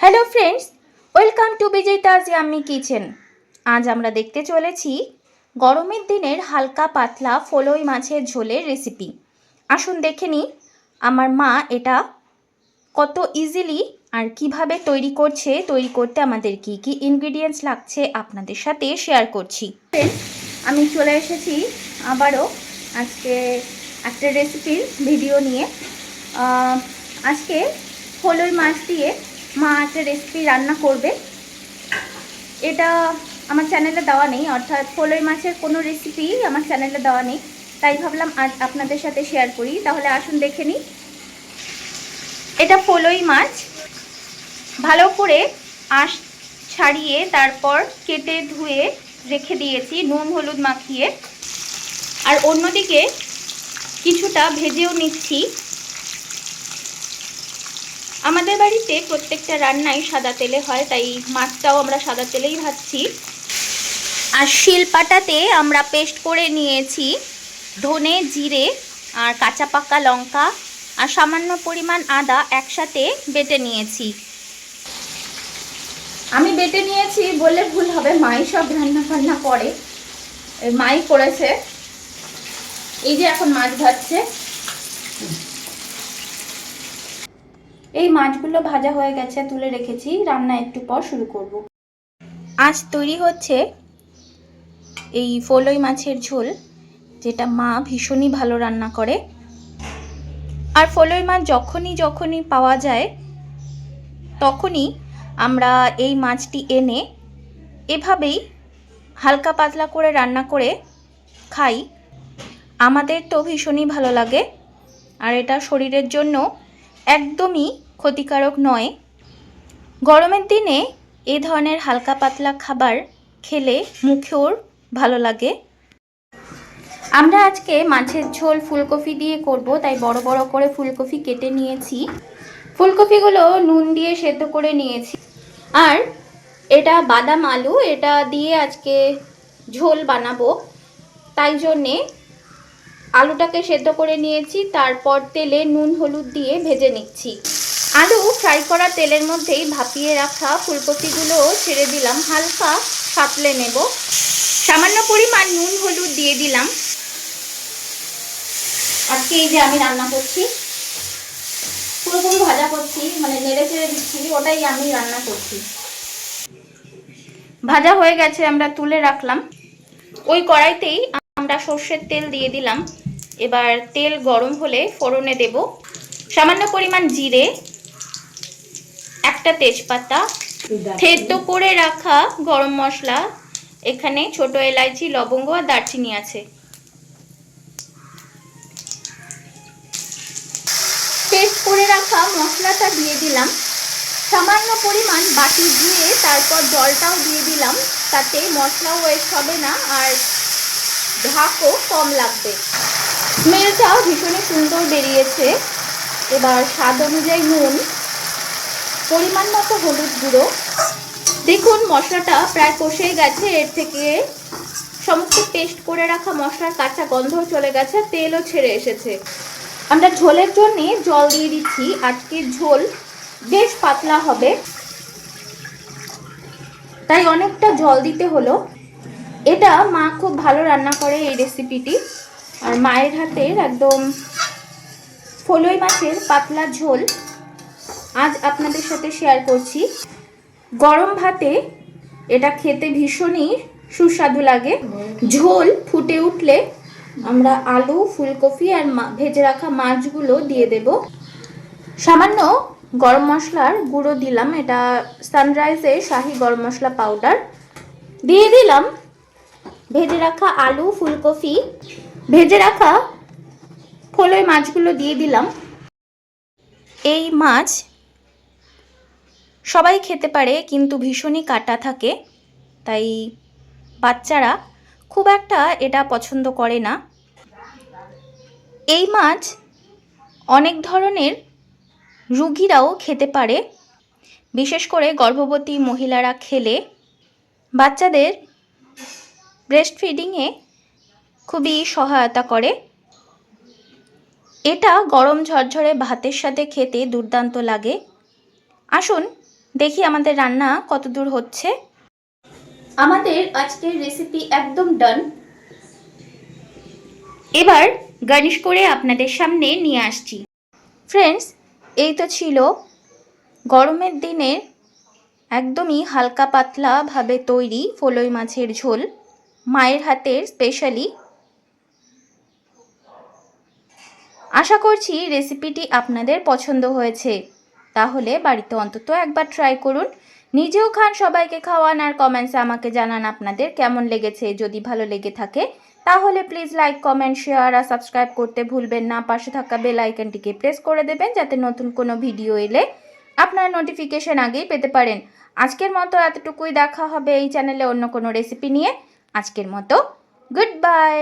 Hello friends welcome to Bijoytaj yummy kitchen আজ আমরা দেখতে চলেছি গরমের দিনের হালকা পাতলা ফলই মাছের ঝোলের রেসিপি আসুন দেখে নিই, আমার মা এটা কত ইজিলি আর কীভাবে তৈরি করছে, তৈরি করতে আমাদের কি কি ইনগ্রিডিয়েন্টস লাগছে আপনাদের সাথে শেয়ার করছি। আমি চলে এসেছি আবারও আজকে একটা রেসিপির ভিডিও নিয়ে। আজকে ফলই মাছ দিয়ে মা একটা রেসিপি রান্না করবে। এটা আমার চ্যানেলে দেওয়া নেই, অর্থাৎ ফলই মাছের কোনো রেসিপি আমার চ্যানেলে দেওয়া নেই। তাই ভাবলাম আজ আপনাদের সাথে শেয়ার করি। তাহলে আসুন দেখে নিই। এটা ফলই মাছ। ভালো করে আঁশ ছাড়িয়ে তারপর কেটে ধুয়ে রেখে দিয়েছি, নুন, হলুদ মাখিয়ে। আর অন্যদিকে কিছুটা ভেজেও নিচ্ছি। আমাদের বাড়িতে প্রত্যেকটা রান্নাই সাদা তেলে হয়, তাই মাছটাও আমরা সাদা তেলেই ভাজছি। আর শিলপাটাতে আমরা পেস্ট করে নিয়েছি ধনে, জিরে আর কাঁচা পাকা লঙ্কা আর সামান্য পরিমাণ আদা একসাথে বেটে নিয়েছি। আমি বেটে নিয়েছি, বললে ভুল হবে, মাই সব রান্না ফান্না করে। মাই করেছে। এই যে এখন মাছ ভাজছে। এই মাছগুলো ভাজা হয়ে গেছে, তুলে রেখেছি। রান্না একটু পর শুরু করব। আজ তৈরি হচ্ছে এই ফলই মাছের ঝোল, যেটা মা ভীষণই ভালো রান্না করে। আর ফলই মাছ যখনই যখনই পাওয়া যায়, তখনই আমরা এই মাছটি এনে এভাবেই হালকা পাতলা করে রান্না করে খাই। আমাদের তো ভীষণই ভালো লাগে, আর এটা শরীরের জন্য একদমই ক্ষতিকারক নয়। গরমের দিনে এ ধরনের হালকা পাতলা খাবার খেলে মুখেও ভালো লাগে। আমরা আজকে মাছের ঝোল ফুলকপি দিয়ে করব, তাই বড় বড় করে ফুলকপি কেটে নিয়েছি। ফুলকপিগুলো নুন দিয়ে সেদ্ধ করে নিয়েছি। আর এটা বাদাম আলু, এটা দিয়ে আজকে ঝোল বানাবো। তাই জন্যে আলুটাকে সেদ্ধ করে নিয়েছি, তারপর তেলে নুন, হলুদ দিয়ে ভেজে নিচ্ছি। আলু ফ্রাই করা তেলের মধ্যেই ভাপিয়ে রাখা ফুলকপিগুলো ছেড়ে দিলাম, হালকা সাতলে নেব। সামান্য পরিমাণ নুন, হলুদ দিয়ে দিলাম। আজকে এই যে আমি রান্না করছি, পুরোপুরি ভাজা করছি মানে নেড়ে চেড়ে দিচ্ছি, ওটাই আমি রান্না করছি। ভাজা হয়ে গেছে, আমরা তুলে রাখলাম। ওই কড়াইতেই আমরা সর্ষের তেল দিয়ে দিলাম। এবার তেল গরম হলে ফোড়নে দেব। সামান্য পরিমাণ জিরে, একটা তেজপাতা থেদ্দ করে রাখা গরম মশলা, এখানে ছোট এলাইচি, লবঙ্গ আর দারচিনি আছে। পেস্ট করে রাখা মশলাটা দিয়ে দিলাম। সামান্য পরিমাণ বাটি দিয়ে তারপর জলটাও দিয়ে দিলাম। তাতে মশলাও ওয়েস্ট হবে না। আর ঢাকও কম লাগবে। স্মেলটাও ভীষণই সুন্দর বেরিয়েছে। এবার স্বাদ অনুযায়ী নুন, পরিমাণ মতো হলুদ গুঁড়ো। দেখুন, মশলাটা প্রায় কষে গেছে। এর থেকে সমস্ত পেস্ট করে রাখা মশলার কাঁচা গন্ধ চলে গেছে তেলও ছেড়ে এসেছে। আমরা ঝোলের জন্যে জল দিয়ে দিচ্ছি। আজকের ঝোল বেশ পাতলা হবে। তাই অনেকটা জল দিতে হলো। এটা মা খুব ভালো রান্না করে এই রেসিপিটি আর মায়ের হাতের একদম ফলই মাছের পাতলা ঝোল। আজ আপনাদের সাথে শেয়ার করছি। গরম ভাতে এটা খেতে ভীষণই সুস্বাদু লাগে। ঝোল ফুটে উঠলে আমরা আলু, ফুলকপি আর ভেজে রাখা মাছগুলো দিয়ে দেব। সামান্য গরম মশলার গুঁড়ো দিলাম। এটা সানরাইজের শাহি গরম মশলা পাউডার দিয়ে দিলাম ভেজে রাখা আলু, ফুলকপি, ভেজে রাখা ফলই মাছগুলো দিয়ে দিলাম। এই মাছ সবাই খেতে পারে, কিন্তু ভীষণই কাটা থাকে। তাই বাচ্চারা খুব একটা এটা পছন্দ করে না। এই মাছ অনেক ধরনের রুগীরাও খেতে পারে। বিশেষ করে গর্ভবতী মহিলারা খেলে বাচ্চাদের ব্রেস্ট ফিডিংয়ে খুবই সহায়তা করে। এটা গরম ঝরঝরে ভাতের সাথে খেতে দুর্দান্ত লাগে। আসুন, দেখি আমাদের রান্না কত দূর হচ্ছে। আমাদের আজকের রেসিপি একদম ডান এবার গার্নিশ করে আপনাদের সামনে নিয়ে আসছি। ফ্রেন্ডস এই তো ছিল গরমের দিনের একদমই হালকা পাতলাভাবে তৈরি ফলই মাছের ঝোল। মায়ের হাতের স্পেশালি আশা করছি রেসিপিটি আপনাদের পছন্দ হয়েছে। তাহলে বাড়িতে অন্তত একবার ট্রাই করুন। নিজেও খান সবাইকে খাওয়ান আর কমেন্টসে আমাকে জানান আপনাদের কেমন লেগেছে। যদি ভালো লেগে থাকে, তাহলে প্লিজ লাইক কমেন্ট শেয়ার আর সাবস্ক্রাইব করতে ভুলবেন না। পাশে থাকা বেল আইকনটিকে প্রেস করে দেবেন যাতে নতুন কোনো ভিডিও এলে আপনার নোটিফিকেশন আগেই পেতে পারেন। আজকের মতো এতটুকুই। দেখা হবে এই চ্যানেলে অন্য কোনো রেসিপি নিয়ে। আজকের মতো গুড বাই